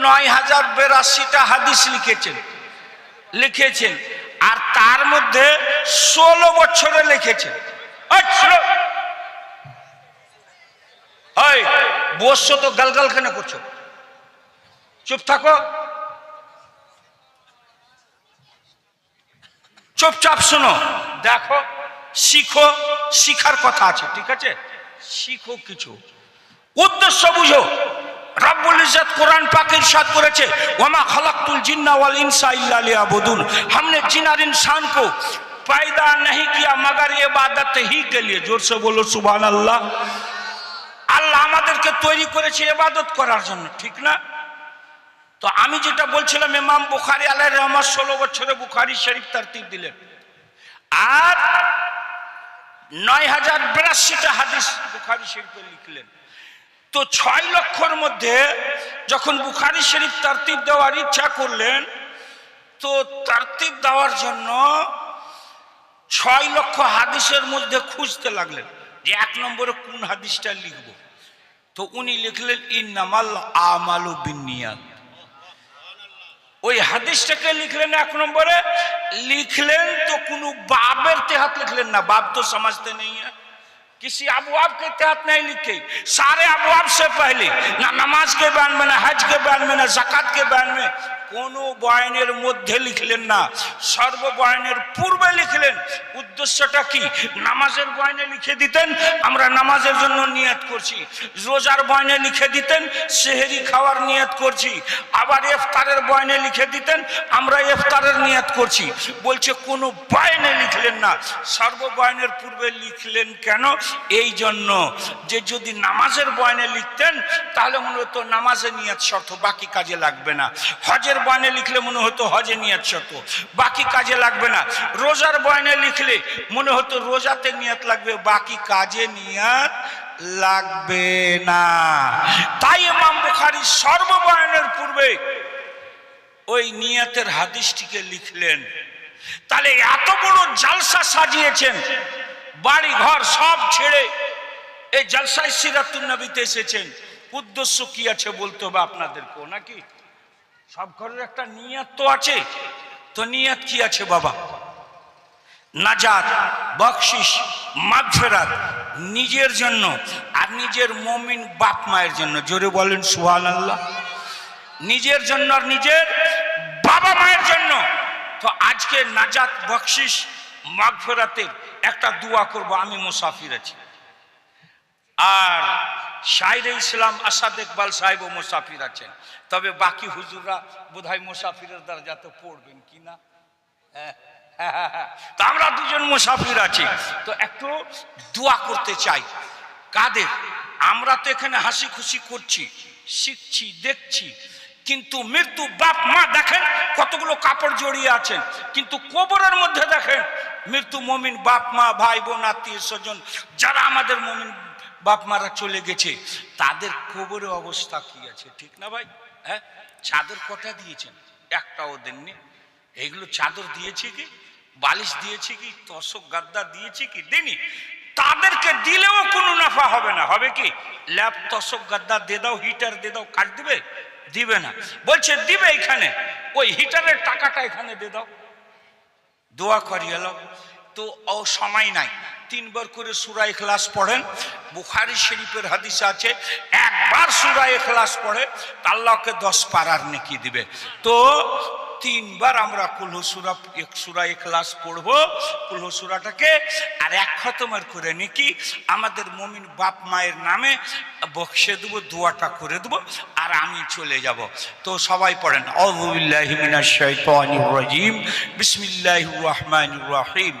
নয় হাজার বেরাশিটা হাদিস লিখেছেন। লিখেছেন। আর তার মধ্যে ষোলো বছরে লিখেছেন। বসছো তো গালগাল কেন করছ? চুপ থাকো। চুপচাপ শোনো। দেখো, শিখো, শিখার কথা আছে, ঠিক আছে? শিখো কিছু। উদ্দেশ্য বুঝো। রব্বুল ইজ্জত কোরআন পাক ইরশাদ করেছে ওমা খলাকতুল জিন্না ওয়াল ইনসা ইল্লা লিয়াবুদুন हमने जिन और इंसान को पैदा नहीं किया मगर इबादत ही के लिए जोर से बोलो सुभान अल्लाह আল্লাহ আমাদেরকে তৈরি করেছে ইবাদত করার জন্য ঠিক না তো আমি যেটা বলছিলাম ইমাম বুখারি আলাই রহমান ষোলো বছরে বুখারি শরীফ তারতিব দিলেন আর নয় হাজার বিরাশিটা হাদিস বুখারি শরীফে লিখলেন তো ছয় লক্ষর মধ্যে যখন বুখারি শরীফ তার্তিব দেওয়ার ইচ্ছা করলেন, তো তার্তিব দেওয়ার জন্য ছয় লক্ষ হাদিসের মধ্যে খুঁজতে লাগলেন যে এক নম্বরে কোন হাদিসটা লিখব। তো উনি লিখলেন, ইন্নামাল আমাল বিনিয়াত ওই হাদিসটাকে লিখলেন এক নম্বরে, লিখলেন তো কোনো বাবের তেহাত লিখলেন না, বাপ তো সমাজতে নেই হ্যাঁ किसी अबवाब के तहत नहीं लिखे सारे अबवाब से पहले ना नमाज के बयान में ना हज के बयान में ना जक़ात के बयान में কোনো বয়ানের মধ্যে লিখলেন না সর্ব বয়ানের পূর্বে লিখলেন উদ্দেশ্যটা কি নামাজের বয়ানে লিখে দিতেন আমরা নামাজের জন্য নিয়ত করছি রোজার বয়ানে লিখে দিতেন সেহেরি খাওয়ার নিয়ত করছি আবার ইফতারের বয়ানে লিখে দিতেন আমরা ইফতারের নিয়ত করছি বলছে কোনো বয়ানে লিখলেন না সর্ব বয়ানের পূর্বে লিখলেন কেন এই জন্য যে যদি নামাজের বয়নে লিখতেন, তাহলে মনে হতো নামাজে নিয়ত শর্ত, বাকি কাজে লাগবে না। হজের বয়নে লিখলে মনে হতো হজে নিয়ত শর্ত, বাকি কাজে লাগবে না। রোজার বয়নে লিখলে মনে হতো রোজাতে নিয়ত লাগবে, বাকি কাজে নিয়ত লাগবে না। তাই ইমাম বুখারী সর্ববয়ানের পূর্বে ওই নিয়তের হাদিসটিকে লিখলেন। তাহলে এত বড় জালসা সাজিয়েছেন। বাড়ি ঘর সব ছেড়ে এই জালসায় সিরাতুন নবীতে এসেছেন। উদ্দেশ্য কি আছে বলতে হবে আপনাদেরকেও, নাকি? সব ঘরের একটা নিয়ত তো আছে। তো নিয়ত কি আছে বাবা? নাজাত বকশিস মাগফেরাত নিজের জন্য আর নিজের মমিন বাপ মায়ের জন্য। জোরে বলেন সুহান আল্লাহ নিজের জন্য আর নিজের বাবা মায়ের জন্য। তো আজকে নাজাত বকশিস মাগফেরাতের একটা দোয়া করব আমি মুসাফির আছি। আর শাহির ইসলাম আসাদ ইকবাল সাহেবও মুসাফির আছেন। তবে বাকি হুজুররা বোধহয় মুসাফিরের দরজাতে পড়বেন কি না? হ্যাঁ, হ্যাঁ, হ্যাঁ। তো আমরা দুজন মুসাফির আছি। তো একটু দোয়া করতে চাই। কাদের? আমরা তো এখানে হাসি খুশি করছি শিখছি দেখছি। কিন্তু মৃত্যু বাপ মা দেখেন কতগুলো কাপড় জড়িয়ে আছেন। কিন্তু কবরের মধ্যে দেখেন মৃত্যু মমিন বাপ মা, ভাই বোন, আত্মীয় স্বজন যারা আমাদের মমিন বাপ মারা চলে গেছে, তাদের কবরে অবস্থা কি আছে ঠিক না ভাই? হ্যাঁ? চাদর কটা দিয়েছেন? একটাও দেননি। এইগুলো চাদর দিয়েছে কি? বালিশ দিয়েছে কি? তসক গাদ্দা দিয়েছে কি? দেনি। তাদেরকে দিলেও কোনো নাফা হবে না। হবে কি? ল্যাব তসক গাদ্দা দে দাও, হিটার দে দাও কাট দিবে? দিবে না। বলছে, দিবে এখানে। ওই হিটারের টাকাটা এখানে দিয়ে দাও। দোয়া করি এলো তো ও সময় নাই। তিনবার করে সুরা এখলাস পড়েন। বুখারি শরীফের হাদিস আছে, একবার সুরা এখলাস পড়ে, তাল্লাহকে দশ পারার নেকি দিবে। তো তিনবার আমরা কুলহসুরা সুরা এখলাস পড়ব। কুলহসুরাটাকে আর এক খতমার করে নাকি আমাদের মমিন বাপ মায়ের নামে বক্সে দেবো, দোয়াটা করে দেবো আর আমি চলে যাব। তো সবাই পড়েন অবুল্লাহিমিনাজিম বিসমিল্লাহ রহমান রাহিম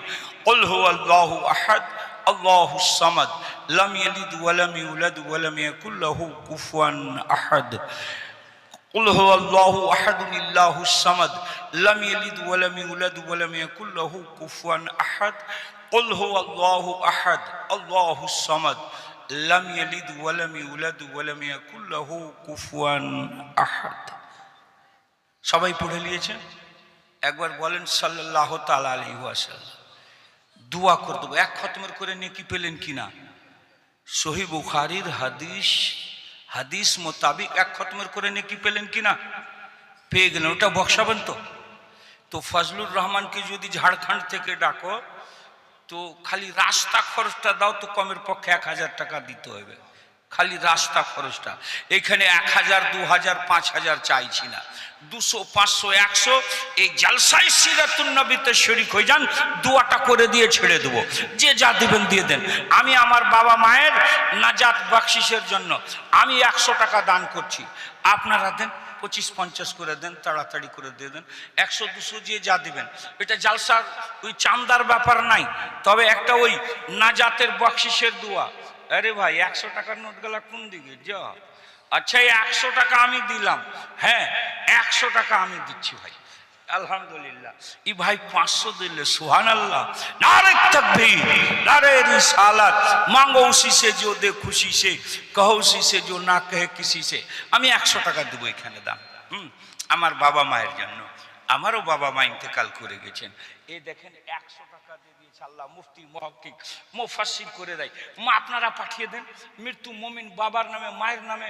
আল্লাহ আহাদ, আল্লাহ সামাদ, লাম ইয়ালিদ ওয়ালাম ইউলাদ ওয়ালাম ইয়াকুল্লাহু কুফুয়ান আহাদ। قل هو الله احد الله الصمد لم يلد ولم يولد ولم يكن له كفوا احد قل هو الله احد الله الصمد لم يلد ولم يولد ولم يكن له كفوا احد সবাই পড়ে নিয়েছেন একবার বলেন সাল্লাহ তালা আলী ওয়াসাল্লাম দোয়া করে দেবো এক খতমের করে নেকি পেলেন কিনা সহি বুখারির হাদিস হাদিস মোতাবিক এক খতমের করে নেকি পেলেন কি না পেয়ে গেলেন, ওটা বক্সাবেন তো। তো ফজলুর রহমানকে যদি ঝাড়খণ্ড থেকে ডাকো, তো খালি রাস্তা খরচটা দাও তো কমের পক্ষে এক হাজার টাকা দিতে হবে। খালি রাস্তা খরচটা। এখানে এক হাজার, দু হাজার, পাঁচ হাজার চাইছি না। দুশো, পাঁচশো, একশো, এই জালসাই সিরাতুন্নবীতে শরিক হয়ে যান, দুয়াটা করে দিয়ে ছেড়ে দেবো। যে যা দিবেন দিয়ে দেন। আমি আমার বাবা মায়ের নাজাত বাকশিসের জন্য আমি একশো টাকা দান করছি। আপনারা দেন, পঁচিশ, পঞ্চাশ করে দেন, তাড়াতাড়ি করে দিয়ে দেন। একশো, দুশো যে যা দিবেন। এটা জালসার ওই চান্দার ব্যাপার নাই। তবে একটা ওই নাজাতের বকশিসের দোয়া। আরে ভাই, একশো টাকার নোট গেলা কোন দিকে? জ আচ্ছা এই একশো টাকা আমি দিলাম। হ্যাঁ একশো টাকা আমি দিচ্ছি ভাই। আলহামদুলিল্লাহ। ই ভাই পাঁচশো দিলে সুহান আল্লাহ নারে তকবীর, নারে রিসালাত। মাঙ্গো উসি সে জো দে খুশি সে, কহো উসি সে জো না কহে কিসি সে। আমি একশো টাকা দেবো এখানে দাম। হুম, আমার বাবা মায়ের জন্য। আমারও বাবা মা ইন্তেকাল করে গেছেন। এই দেখেন একশো টাকা দিয়ে দিয়েছে আল্লাহ, মুফতি মহকিক মুফাসির করে দেয়। মা, আপনারা পাঠিয়ে দেন। মৃত্যু মমিন বাবার নামে, মায়ের নামে,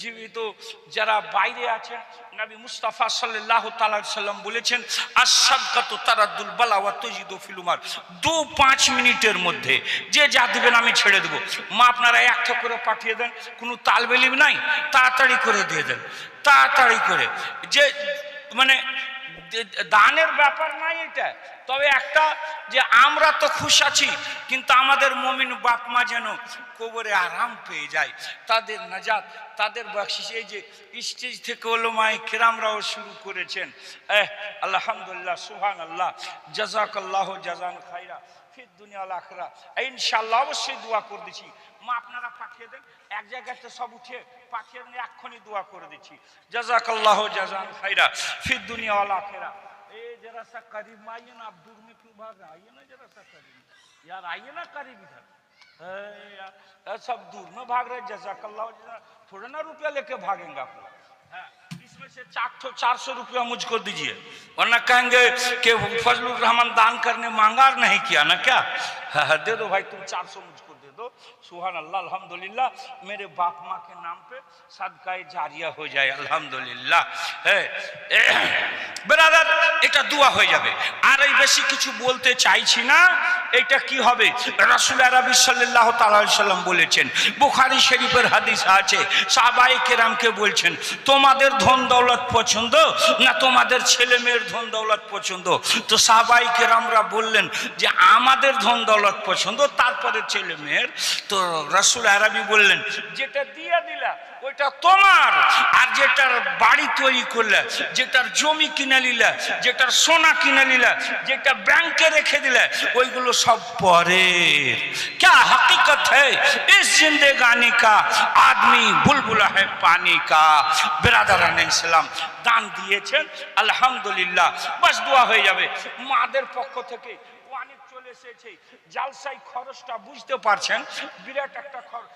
জীবিত যারা বাইরে আছেন, নবী মুস্তাফা সাল্লাহ সাল্লাম বলেছেন আসাদকাত তারাদুল বালা ওয়া তজিদু ফিলুমার দু পাঁচ মিনিটের মধ্যে, যে যা দেবেন আমি ছেড়ে দেবো। মা, আপনারা একটা করে পাঠিয়ে দেন, কোনো তালবেলিম নাই, তাড়াতাড়ি করে দিয়ে দেন। তাড়াতাড়ি করে, যে মানে দানের ব্যাপার নাই এটা। তবে একটা যে আমরা তো খুশ আছি, কিন্তু আমাদের মমিন বাপ মা যেন কবরে আরাম পেয়ে যায়, তাদের নাজাত, তাদের বকশিস এই যে স্টেজ থেকে হলো মায় কেরামরাও শুরু করেছেন। আলহামদুলিল্লাহ সুহান আল্লাহ জাজাক আল্লাহ জাজান খাইরা ফির দুনিয়া আখরা ইনশাল্লাহ অবশ্যই দোয়া করে দিচ্ছি মা আপনারা পাঠিয়ে দেন এক জায়গাতে সব উঠে পাঠিয়ে দেন এক্ষুনি দোয়া করে দিচ্ছি জাজাক আল্লাহ জাজান খাইরা ফির দুনিয়া আখেরা ए जरा सा करीब में आइए ना आप दूर में क्यों भाग रहे हैं? आइए ना जरा सा करीब यार आइए ना करीब इधर है यार यार, सब दूर में भाग रहे जजाकल्ला थोड़ा ना रुपया लेके भागेंगे आप लोग हाँ, इसमें से चार सौ चार सौ रुपया मुझको दीजिए वरना कहेंगे कि फजलुर रहमान दान करने मांगा और नहीं किया ना क्या हाँ, हाँ, दे दो भाई तुम चार सौ मुझको दे दो सुहान अल्लाह अल्हम्दुलिल्लाह मेरे बाप माँ के नाम पे सदकाए जारिया हो जाए अल्हम्दुलिल्लाह है ব্রাদার এটা দোয়া হয়ে যাবে আর এই বেশি কিছু বলতে চাইছি না এটা কি হবে রাসুল আরবি সাল্লাহ সাল্লাম বলেছেন বুখারি শরীফের হাদিস আছে সাহাবাই কেরামকে বলছেন তোমাদের ধন দৌলত পছন্দ না তোমাদের ছেলে মেয়ের ধন দৌলত পছন্দ তো সাহাবাই কেরামরা বললেন যে আমাদের ধন দৌলত পছন্দ তারপরে ছেলে মেয়ের তো রাসুল আরবি বললেন যেটা দিয়ে দিলা ওইটা তোমার আর যেটার বাড়ি তৈরি করলে যেটার জমি কিনে নিলে যেটার সোনা কিনে নিলে যেটা ব্যাংকে রেখে দিলে ওইগুলো সব পরের क्या हकीकत है इस जिंदगानी का आदमी बुलबुला है पानी का बिरादरान ইসলাম দান দিয়েছেন আলহামদুলিল্লাহ বাস দোয়া হয়ে যাবে মাদের পক্ষ থেকে অনেক চলে এসেছে। জালসাই খরচটা বুঝতে পারছেন? বিরাট একটা খরচ।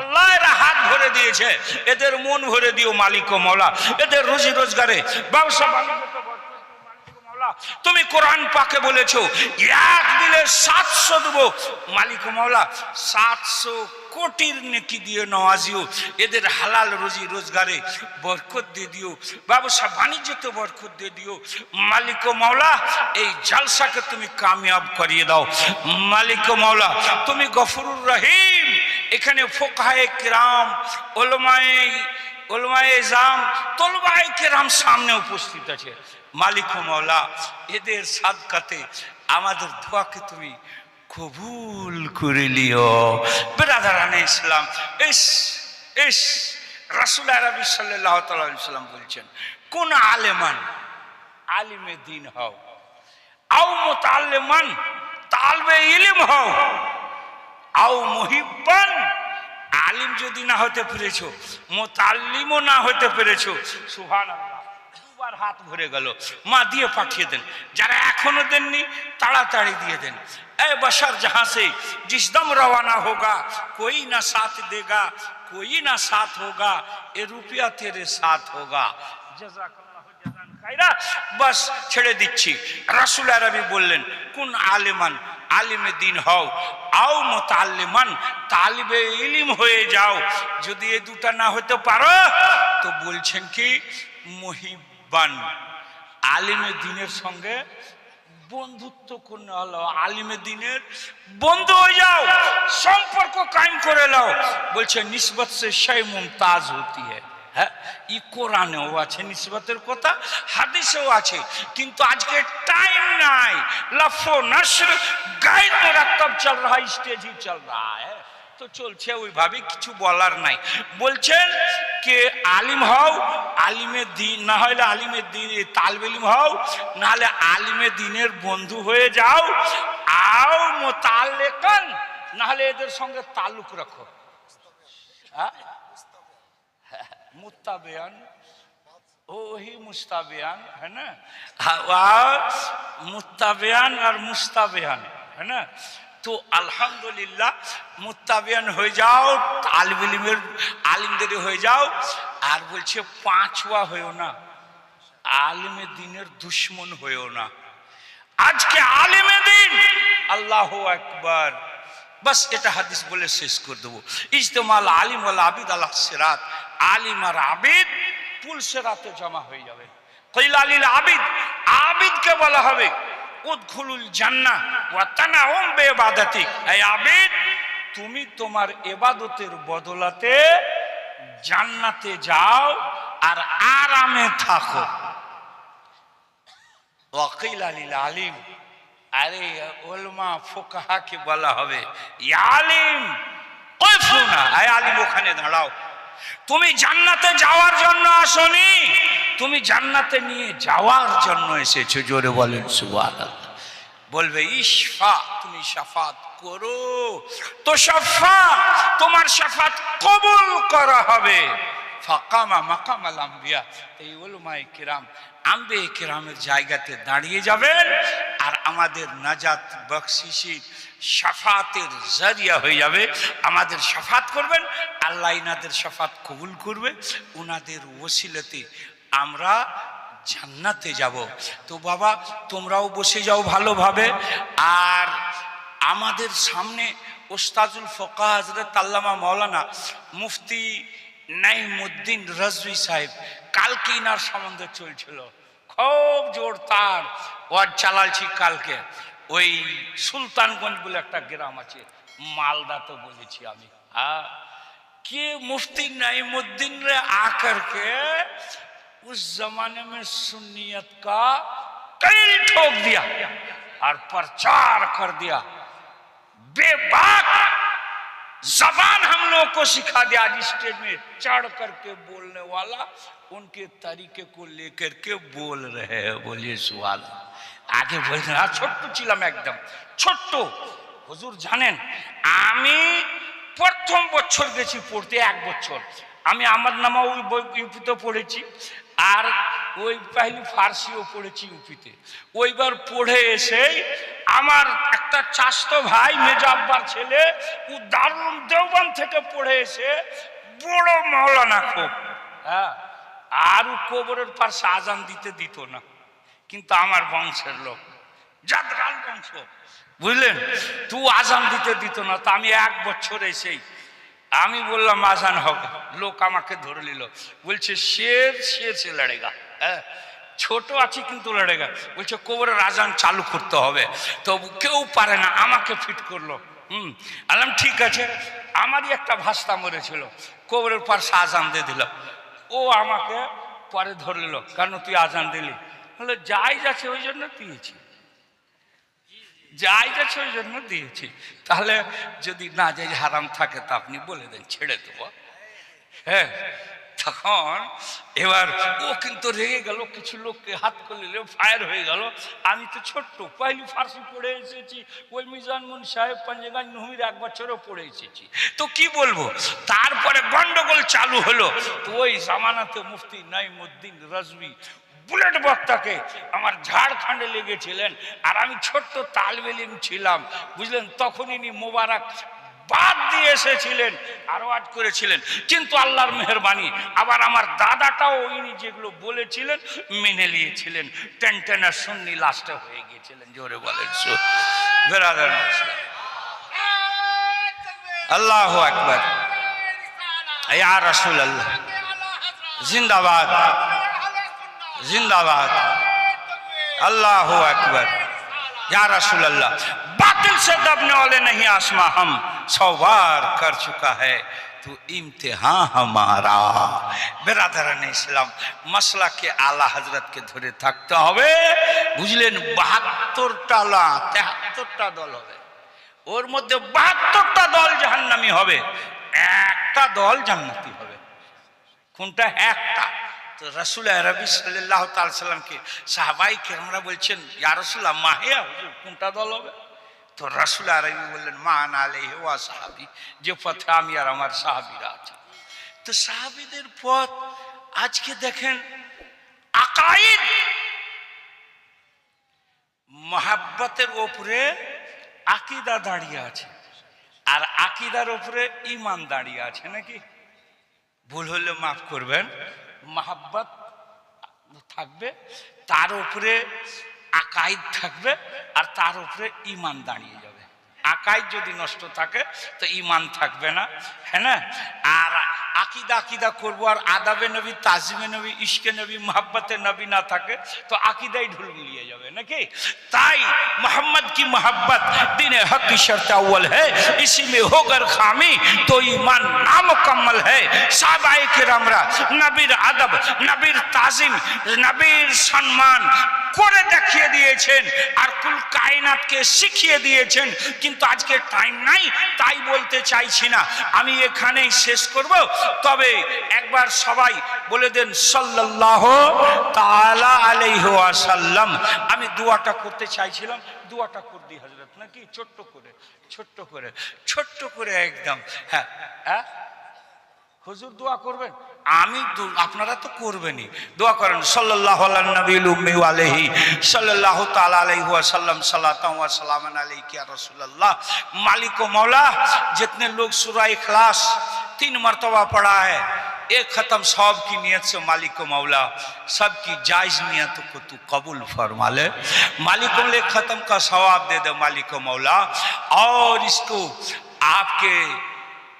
আল্লাহ হাত ভরে দিয়েছে। এদের মন ভরে দিও এদের রুজি রোজগারে তুমি কোরআন পাকে বলেছ, এক দিলে সাতশো দেবো। মালিক মৌলা সাতশো কোটির নেকি দিয়ে নওয়াজিও। এদের হালাল রুজি রোজগারে বরকত দিয়ে দিও। ব্যবসা বাণিজ্যতে বরকত দিয়ে দিও। মালিক ও মাওলা, এই জালসাকে তুমি কামিয়াব করিয়ে দাও। মালিক ও মাওলা, তুমি গফরুর রহিম। এখানে ফোকাহে কিরাম, ওলমায়ে ওলমায়ে জাম, তলবায়ে কিরাম সামনে উপস্থিত আছে। মালিক ও মাওলা, এদের সাদকাতে আমাদের দোয়াকে তুমি কবুল করে লিও। বেরাদারানে ইসলাম, ইস ইস, রাসুল আরবি সাল্লাহ সাল্লাম বলছেন, কোন আলেমান আলিমে দিন হও, আও মোতালেমান তালবে ইলিম হও, আও মহিব্বান আলিম যদি না হতে পেরেছ, মোতাল্লিমও না হতে পেরেছ। সুহান আল্লাহ দুবার হাত ভরে গেল মা দিয়ে পাঠিয়ে দেন যারা এখনো দেননি তাড়াতাড়ি দিয়ে দেন এ बशर जहां से जिस दम रवाना होगा कोई ना साथ देगा कोई ना साथ होगा ये रुपया तेरे साथ होगा जजाकल्लाह জাযান খায়রা। বাস ছেড়ে দিচ্ছি রাসুল আরবি বললেন কোন আলেমান আলিমে দিন হও আও মোতাল্লিমান তালিবে ইলিম হয়ে যাও যদি এ দুটা না হতে পারো তো বলছেন কি মহিবান আলিমে দিনের সঙ্গে বন্ধুত্ব করে হলো। আলিমে দিনের বন্ধু হয়ে যাও, সম্পর্ক কায়েম করে নাও। বলছে, নিসবত সে সেই মুমতাজ হতি হ্যাঁ ই কোরআনেও আছে, নিসবতের কথা, হাদিসেও আছে। কিন্তু আজকে টাইম নাই। লফো নশর গায়ে মেরা চল রহা স্টেজ হি চল রহা है তো চলছে, ওইভাবে কিছু বলার নাই। বলছেন কে আলিম হও, আলিমের দিন, না হলে আলিমের দিন তালবেলিম হও, নাহলে আলিমে দিনের বন্ধু হয়ে যাও, আও মোতালেকান নাহলে এদের সঙ্গে তালুক রাখো। হ্যাঁ? মোত্তাবেয়ান ওহি মুস্তাবেয়ান হ্যাঁ না? মুত্তাবেয়ান আর মুস্তাবেয়ান হ্যাঁ না? তো আলহামদুলিল্লাহ, মুত্তাবিয়ান হয়ে যাও আলিমের আলিমদের হয়ে যাও, আর বলছে পাঁচওয়া হয়েও না, আলিমে দিনের দুশ্মন হয়েও না। আজকে আলিমে দিন, আল্লাহ একবার বাস এটা হাদিস বলে শেষ করে দেবো। ইজতেমাল আলিম আল আবিদ আল্লাহ সেরাত, আলিম আর আবিদ পুল সেরাতে জমা হয়ে যাবে। কৈল আলিল আবিদ, আবিদকে বলা হবে। উদ্খুলুল জান্না ওয়া তানাউম বেইবাদাতিক। এই আবিদ, তুমি তোমার এবাদতের বদলাতে জান্নাতে যাও আর আরামে থাকো। ওয়াকিল আলিল আলিম। আরে ওলমা ফোকাহাকে বলা হবে? আলিম। কই আয় আলিম ওখানে দাঁড়াও। তুমি জান্নাতে যাওয়ার জন্য আসনি। তুমি জান্নাতে নিয়ে যাওয়ার জন্য এসেছ, জোরে বলেন, সুবহানাল্লাহ। বলবে, ইশফা, তুমি শাফাত করো। তো শাফা তোমার শাফাত কবুল করা হবে। ফাকামা মাকাম আম্বিয়া। এই ওলমায়ে কিরাম আম্বে কিরামের জায়গাতে দাঁড়িয়ে যাবেন। আর আমাদের নাজাত বকশিসি শাফাতের জারিয়া হয়ে যাবে। আমাদের শাফাত করবেন, আল্লাহ ইনাদের শাফাত কবুল করবে। ওনাদের ওসিলতে আমরা জান্নাতে যাব। তো বাবা, তোমরাও বসে যাও ভালোভাবে। আর আমাদের সামনে ওস্তাজুল ফোকা হজরত আল্লামা মৌলানা মুফতি নাইমুদ্দিন রাজভি সাহেব, কালকে ইনার সম্বন্ধে চলছিল। সব জোর তার ওর চালালছি কালকে। ওই সুলতানগঞ্জ বলে একটা গ্রাম আছে، মালদা তো বলেছি আমি। হ্যাঁ? کہ مفتی نعیم الدین نے آ کر کے اس زمانے میں سنیت کا کئی ٹھوک دیا اور پرچار کر دیا بے باک जबान हम लोग को सिखा दिया आज स्टेज में चढ़ करके बोलने वाला उनके तरीके को लेकर के बोल रहे हैं बोलिए सवाल আগে বলছেন আর ছোট্ট ছিলাম একদম ছোট্ট হুজুর জানেন আমি প্রথম বছর গেছি পড়তে এক বছর আমি আমার নামা ওই বই- ইউপিতে পড়েছি আর ওই পাহলি ফার্সিও পড়েছি ইউপিতে। ওইবার পড়ে এসে আমার একটা চাস্ত ভাই মেজাব্বার ছেলে, ও দারুণ দেওবান থেকে পড়ে এসে বড় মাওলানা খুব হ্যাঁ আর ও কবরের পাশে আজান দিতে দিত না। কিন্তু আমার বংশের লোক জাদরাল বংশ। বুঝলেন? তু আজান দিতে দিত না। তা আমি এক বছর এসেই আমি বললাম, আজান হবে। লোক আমাকে ধরে নিল। বলছে শের শের সে লড়েগা। হ্যাঁ? ছোট আছি কিন্তু লড়েগা। বলছে, কোবরের আজান চালু করতে হবে। তো কেউ পারে না, আমাকে ফিট করল। হুম? আলাম, ঠিক আছে। আমারই একটা ভাস্তা মরেছিল। কোবরের পাশে আজান দিয়ে দিল। ও আমাকে পরে ধরলিল কেন তুই আজান দিলি? বলে যাই যাচ্ছে, ওই জন্য দিয়েছি। যাই যাচ্ছে ওই জন্য দিয়েছি। তাহলে যদি না যাই, হারাম থাকে তা আপনি বলে দেন, ছেড়ে দেবো। হ্যাঁ তখন এবার ও কিন্তু রেগে গেল, কিছু লোককে হাত করলে ফায়ার হয়ে গেল। আমি তো ছোট্ট পহলি ফার্সি পড়ে এসেছি, ওই মিজানমুন সাহেব পঞ্জগাঞ্জ নহমির এক বছরও পড়ে এসেছি। তো কি বলব? তারপরে গন্ডগোল চালু হলো। তো ওই জামানাতে মুফতি নাইমুদ্দিন রাজবি বুলেট বক্তাকে আমার ঝাড়খণ্ডে লেগেছিলেন। আর আমি ছোট্ট তালবেলিম ছিলাম, বুঝলেন? তখন ইনি মোবারক বাদ দিয়ে এসেছিলেন, আরও আজ করেছিলেন, কিন্তু আল্লাহর মেহরবানি। আবার আমার দাদাটাও ইনি যেগুলো বলেছিলেন, মেনে নিয়েছিলেন। টেন টেনার সুন্নি লাস্টে হয়ে গিয়েছিলেন, জোরে বলেন আল্লাহ আকবর। আল্লাহ জিন্দাবাদ। जिंदाबाद अल्लाह अकबर या रसूल अल्लाह बातिल से दबने वाले नहीं आसमा हम सौ बार कर चुका है तो इम्तिहान हमारा বেরাদারান ইসলাম মাসলাকে আলা হজরতকে ধরে থাকতে হবে বুঝলেন বাহাত্তরটা লা তেহাত্তরটা দল হবে ওর মধ্যে বাহাত্তরটা দল জাহান্নামি হবে একটা দল জান্নাতি হবে কোনটা একটা তো রসুল রবি সাল্লাহ তাল সাল্লামকে সাহাবাই কেরামরা বলছেন, ইয়া রসুল্লাহ মাহিয়া হুজুর, কোনটা দল হবে? তো রসুল আরবি বললেন মান আলে ওয়া সাহাবি, যে পথে আমি আর আমার সাহাবিরা আছে। তো সাহাবিদের পথ, আজকে দেখেন আকাইদ মহাব্বতের ওপরে আকিদা দাঁড়িয়ে আছে, আর আকিদার ওপরে ইমান দাঁড়িয়ে আছে নাকি? ভুল হলে মাফ করবেন। মাহাব্বত থাকবে, তার উপরে আকাইদ থাকবে আর তার উপরে ইমান দাঁড়িয়ে যাবে। আকাইদ যদি নষ্ট থাকে, তো ইমান থাকবে না হ্যাঁ না? আর আকিদা আকিদা করবো আর আদাবে নবী তাজিমে নবী ইশকে নবী মোহাব্বতে নবী না থাকে তো আকিদাই ঢুল মিলিয়ে যাবে নাকি তাই मोहम्मद की मोहब्बत दिन हक की शर्त अव्वल है इसी में होकर खामी तो ईमान नामुकम्मल है साहबाए किरामरा নবীর আদব নবীর তাজিম নবীর সম্মান করে দেখিয়ে দিয়েছেন আর কুল কায়নাতকে শিখিয়ে দিয়েছেন কিন্তু আজকে টাইম নাই তাই বলতে চাইছি না আমি এখানেই শেষ করব তবে একবার সবাই বলে দেন, সাল্লাল্লাহ তাআলা আলাইহি ওয়াসাল্লাম। আমি দোয়াটা করতে চাইছিলাম, দোয়াটা করে দিই হযরত, নাকি? ছোট্ট করে ছোট্ট করে ছোট্ট করে একদম হ্যাঁ হ্যাঁ। হুজুর দোয়া করবেন? আমি আপনারা তো করবেনই। দোয়া করেন, সাল্লাল্লাহু আলা নবীল উম্মি ওয়া আলাইহি, সাল্লাল্লাহু তাআলা আলাইহি ওয়া সাল্লাম সালাতাম ওয়া সালামান আলাইহি تین مرتبہ پڑا ہے۔ ایک ختم سب کی نیت سے مالک و مولا، سب کی جائز نیت کو تو قبول فرما لے۔ مالک مولا، ایک ختم کا ثواب دے دے مالک و مولا۔ اور اس کو آپ کے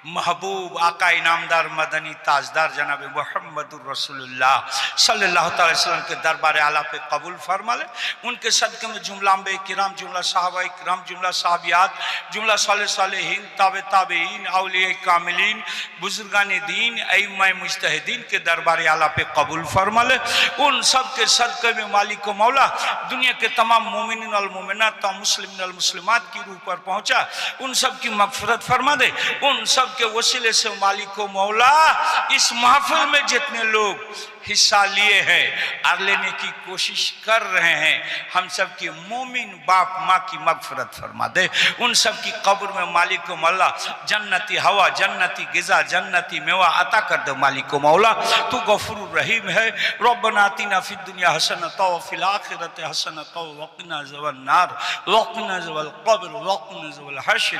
محبوب آقا انامدار مدنی تاجدار جناب محمد الرسول اللہ صلی اللہ تعالی وسلم کے دربار اعلیٰ پہ قبول فرما لے ان کے صدقے میں جملہ امبے کرام، جملہ صحابہ کرام، جملہ صحابیات، جملہ صالح صالحین تاب تابعین، اولیاء کاملین، بزرگان دین ایمہ مجتہدین کے دربار اعلیٰ پہ قبول فرما لے ان سب کے صدقے میں مالک و مولا دنیا کے تمام مومنین المومنات تمام مسلمین المسلمات کی روح پر پہنچا۔ ان سب کی مغفرت فرما دے۔ ان سب کے وسیلے سے مالک و مولا اس محفل میں جتنے لوگ حصہ لیے ہیں اور لینے کی کوشش کر رہے ہیں۔ ہم سب کی مومن باپ ماں کی مغفرت فرما دے۔ ان سب کی قبر میں مالک و مولا، جنتی ہوا، جنتی غذا، جنتی میوہ عطا کر دے مالک و مولا۔ تو غفر الرحیم ہے۔ ربنا تینا فی الدنیا حسنتا و فی الاخرت حسنتا و وقنا زو النار۔ وقنا زو القبر، وقنا زو الحشر۔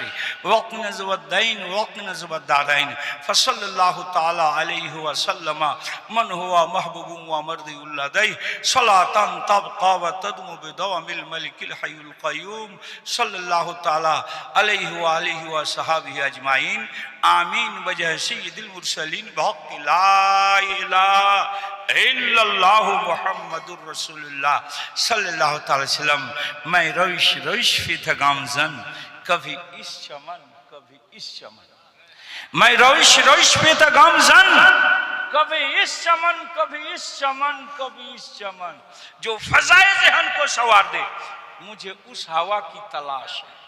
وقنا زو الدین، وقنا زو الدارین۔ فصل اللہ تعالی علیہ وسلم، من ہوا अलैहि वसल्लम मन हुआ महबूब व मर्दी उल्लदै सलातन तबका व तदमु बिदवामिल मलिकिल हय्युल क़य्यूम सल्लल्लाहु ताला अलैहि व आलिहि व सहाबिहि अजमाइन आमीन वजह सय्यिदिल मुरसलीन बहक ला इलाहा इल्लल्लाहु मुहम्मदुर रसूलुल्लाह सल्लल्लाहु अलैहि वसल्लम मैं रविश रविश फिथ गामजन कभी इस चमन कभी इस चमन मैं रविश रविश फिथ गामजन कभी इस کبھی اس چمن، کبھی اس چمن، کبھی اس چمن۔ جو فضائے ذہن کو سوار دے، مجھے اس ہوا کی تلاش ہے۔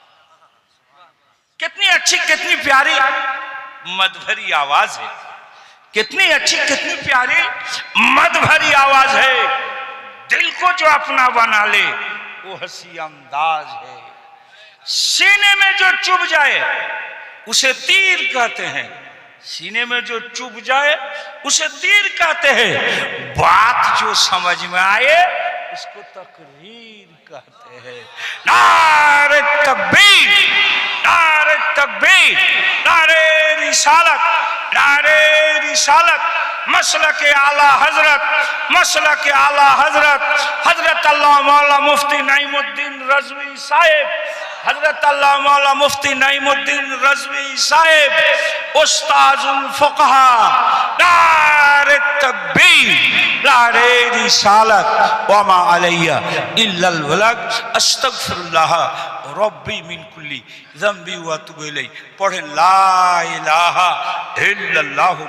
کتنی اچھی، کتنی پیاری مدبھری آواز ہے۔ کتنی اچھی، کتنی پیاری مدبھری آواز ہے۔ دل کو جو اپنا بنا لے، وہ ہنسی انداز ہے۔ سینے میں جو چب جائے، اسے تیر کہتے ہیں۔ سینے میں جو چوب جائے، اسے دیر کہتے ہیں۔ بات جو سمجھ میں آئے، اس کو تقریر کہتے ہیں۔ نار تکبیر نار تکبیر نار رسالت نار رسالت۔ مسلک اعلیٰ حضرت، مسلک اعلیٰ حضرت حضرت اللہ مولا مفتی نعیم الدین رضوی صاحب حضرت اللہ مولا مفتی نعیم الدین رزوی صاحب أستاذ الفقہ دار التقبیل لارے رسالت وما علی الا الولاد استغفر اللہ ربی من کلی ذنبی واتب علی پڑھیں لا الہ الا اللہ